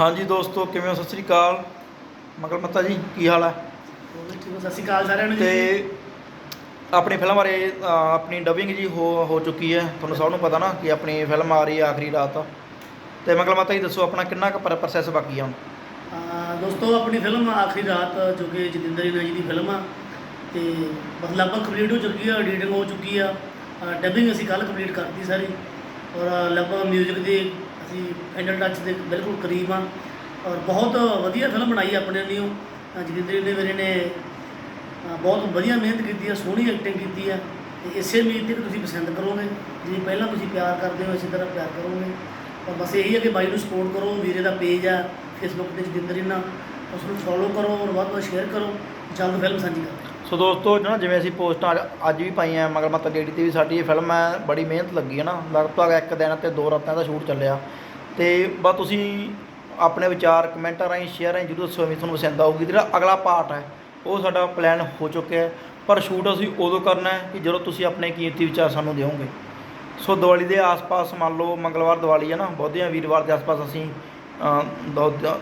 ਹਾਂਜੀ ਦੋਸਤੋ ਕਿਵੇਂ ਹੋ? ਸਤਿ ਸ੍ਰੀ ਅਕਾਲ। ਮਗਲ ਮੱਤਾ ਜੀ ਕੀ ਹਾਲ ਹੈ? ਸਤਿ ਸ਼੍ਰੀ ਅਕਾਲ ਸਾਰਿਆਂ ਨੂੰ ਜੀ। ਤੇ ਆਪਣੀ ਫਿਲਮ ਬਾਰੇ ਅ, ਆਪਣੀ ਡਬਿੰਗ ਜੀ ਹੋ ਹੋ ਚੁੱਕੀ ਹੈ। ਤੁਹਾਨੂੰ ਸਭ ਨੂੰ ਪਤਾ ਨਾ ਕਿ ਆਪਣੀ ਫਿਲਮ ਆ ਰਹੀ ਹੈ ਆਖਰੀ ਰਾਤ। ਤੇ ਮਗਲ ਮੱਤਾ ਜੀ ਦੱਸੋ ਆਪਣਾ ਕਿੰਨਾ ਕੁ ਪ੍ਰੋਸੈਸ ਬਾਕੀ ਆ ਹੁਣ? ਅਹ ਦੋਸਤੋ ਆਪਣੀ ਫਿਲਮ ਆਖਰੀ ਰਾਤ ਜੋ ਕਿ ਜਤਿੰਦਰ ਇਨਾ ਜੀ ਦੀ ਫਿਲਮ ਆ। ਤੇ ਬਸ ਲਗਭਗ ਕੰਪਲੀਟ ਹੋ ਚੁੱਕੀ ਆ ਐਡੀਟਿੰਗ ਹੋ ਚੁੱਕੀ ਆ। ਡਬਿੰਗ ਅਸੀਂ ਕੱਲ ਕੰਪਲੀਟ ਕਰਤੀ ਸਾਰੀ। ਔਰ ਲਗਭਗ ਮਿਊਜ਼ਿਕ ਦੇ ਅਸੀਂ ਫਾਈਨਲ ਟੱਚ ਦੇ ਬਿਲਕੁਲ ਕਰੀਬ ਆ ਔਰ ਬਹੁਤ ਵਧੀਆ ਫਿਲਮ ਬਣਾਈ ਆਪਣੇ ਲਈ ਉਹ। ਜਤਿੰਦਰ ਨੇ ਮੇਰੇ ਨੇ ਬਹੁਤ ਵਧੀਆ ਮਿਹਨਤ ਕੀਤੀ ਆ, ਸੋਹਣੀ ਐਕਟਿੰਗ ਕੀਤੀ ਆ। ਤੇ ਇਸੇ ਉਮੀਦ ਤੇ ਕਿ ਤੁਸੀਂ ਪਸੰਦ ਕਰੋਗੇ। ਜਿਵੇਂ ਪਹਿਲਾਂ ਤੁਸੀਂ ਪਿਆਰ ਕਰਦੇ ਹੋ, ਇਸੇ ਤਰ੍ਹਾਂ ਪਿਆਰ ਕਰੋਗੇ। ਔਰ ਬਸ ਇਹੀ ਹੈ ਕਿ ਬਾਈ ਨੂੰ ਸਪੋਰਟ ਕਰੋ, ਵੀਰੇ ਦਾ ਪੇਜ ਆ ਫੇਸਬੁੱਕ ਤੇ ਜਤਿੰਦਰ ਇਨਾ ਉਸ ਨੂੰ ਫੋਲੋ ਕਰੋ ਔਰ ਵੱਧ ਤੋਂ ਵੱਧ ਸ਼ੇਅਰ ਕਰੋ। ਜਲਦ ਫਿਲਮ ਸਾਂਝੀ ਕਰੋ। ਸੋ ਦੋਸਤੋ ਨਾ ਜਿਵੇਂ ਅਸੀਂ ਪੋਸਟਾਂ ਅੱਜ- ਅੱਜ ਵੀ ਪਾਈਆਂ ਮਗਰ ਮੱਤਾ ਡੇਡੀ ਤੇ ਵੀ ਸਾਡੀ ਇਹ ਫਿਲਮ ਹੈ, ਬੜੀ ਮਿਹਨਤ ਲੱਗੀ ਹੈ ਨਾ। ਲਗਭਗ ਇੱਕ ਦਿਨ ਤੇ ਦੋ ਰਾਤਾਂ ਦਾ ਸ਼ੂਟ ਚੱਲਿਆ। ਤੇ ਬਸ ਤੁਸੀਂ ਆਪਣੇ ਵਿਚਾਰ ਕਮੈਂਟਾਂ ਰਾਹੀਂ, ਸ਼ੇਅਰ ਰਾਹੀਂ ਜਰੂਰ ਦੱਸੋ ਵੀ ਤੁਹਾਨੂੰ ਪਸੰਦ ਆਊਗੀ। ਜਿਹੜਾ ਅਗਲਾ ਪਾਰਟ ਹੈ, ਉਹ ਸਾਡਾ ਪਲਾਨ ਹੋ ਚੁੱਕਿਆ ਹੈ। ਪਰ ਸ਼ੂਟ ਅਸੀਂ ਉਦੋਂ ਕਰਨਾ ਹੈ ਕਿ ਜਦੋਂ ਤੁਸੀਂ ਆਪਣੇ ਕੀਮਤੀ ਵਿਚਾਰ ਸਾਨੂੰ ਦਿਓਗੇ। ਸੋ ਦੀਵਾਲੀ ਦੇ ਆਸ-ਪਾਸ ਮੰਨ ਲਓ, ਮੰਗਲਵਾਰ ਦੀਵਾਲੀ ਹੈ ਨਾ ਬੁੱਧਿਆਂ ਵੀਰਵਾਰ ਦੇ ਆਸ-ਪਾਸ ਅਸੀਂ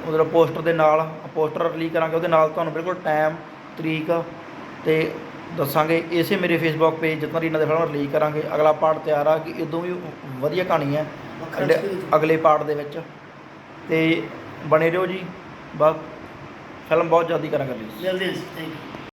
ਉਹਦਾ ਪੋਸਟਰ ਦੇ ਨਾਲ ਪੋਸਟਰ ਰਿਲੀਜ਼ ਕਰਾਂਗੇ। ਉਹਦੇ ਨਾਲ ਤੁਹਾਨੂੰ ਬਿਲਕੁਲ ਟਾਈਮ ਤਰੀਕ ਤੇ ਦੱਸਾਂਗੇ ਇਸੇ ਮੇਰੇ ਫੇਸਬੁੱਕ ਪੇਜ ਜਿੱਦਾਂ ਰੀਨਾ ਦੇ ਫਿਲਮ ਰਿਲੀਜ਼ ਕਰਾਂਗੇ। ਅਗਲਾ ਪਾਰਟ ਤਿਆਰ ਆ ਕਿ ਇਦੋਂ ਵੀ ਵਧੀਆ ਕਹਾਣੀ ਹੈ। ਵੱਖਰਾ ਅਗਲੇ- experience ਅਗਲੇ ਪਾਰਟ ਦੇ ਵਿੱਚ। ਤੇ ਬਣੇ ਰਹੋ ਜੀ। ਬਸ ਫਿਲਮ ਬਹੁਤ ਜਲਦੀ ਕਰਾਂਗੇ। ਰਿਲੀਜ਼ ਮਿਲਦੇ ਹਾਂ ਜੀ ਥੈਂਕ ਯੂ